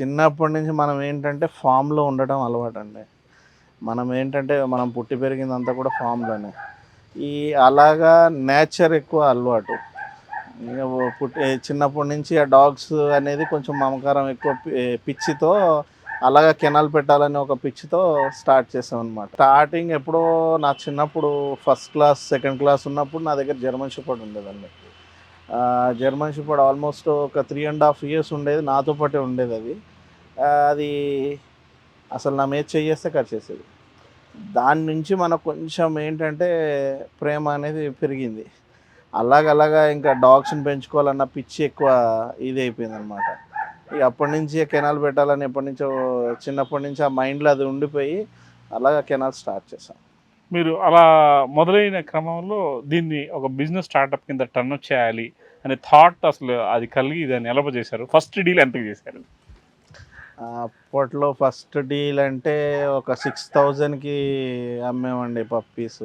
చిన్నప్పటి నుంచి మనం ఏంటంటే ఫామ్లో ఉండటం అలవాటు అండి మనం ఏంటంటే మనం పుట్టి పెరిగిందంతా కూడా ఫామ్లోనే ఈ అలాగా నేచర్ ఎక్కువ అలవాటు. పుట్టి చిన్నప్పటి నుంచి ఆ డాగ్స్ అనేది కొంచెం మమకారం ఎక్కువ పిచ్చితో అలాగా కెనాల్ పెట్టాలని ఒక పిచ్చితో స్టార్ట్ చేసాం అనమాట స్టార్టింగ్ ఎప్పుడో నా చిన్నప్పుడు ఫస్ట్ క్లాస్ సెకండ్ క్లాస్ ఉన్నప్పుడు నా దగ్గర జర్మన్ షెపర్డ్ ఉండేదండి. జర్మన్ షెపర్డ్ ఆల్మోస్ట్ ఒక త్రీ అండ్ హాఫ్ ఇయర్స్ ఉండేది. నాతో పాటే ఉండేది అది. అది అసలు నా మీద చేయేస్తే కట్ చేసేది. దాని నుంచి మనకు కొంచెం ఏంటంటే ప్రేమ అనేది పెరిగింది. అలాగలాగా ఇంకా డాగ్స్ని పెంచుకోవాలన్న పిచ్చి ఎక్కువ ఇది అయిపోయింది అనమాట ఇక అప్పటి నుంచి కెనాల్ పెట్టాలని ఎప్పటి నుంచో చిన్నప్పటి నుంచి ఆ మైండ్లో అది ఉండిపోయి అలాగా కెనాల్ స్టార్ట్ చేసాం మీరు అలా మొదలైన క్రమంలో దీన్ని ఒక బిజినెస్ స్టార్టప్ కింద టర్న్ చేయాలి అనే థాట్ అసలు అది కలిగి దాన్ని ఎలప చేశారు ఫస్ట్ డీల్ ఎంతకు చేశారు? అప్పట్లో ఫస్ట్ డీల్ అంటే ఒక సిక్స్ థౌజండ్కి అమ్మేమండి పప్పీస్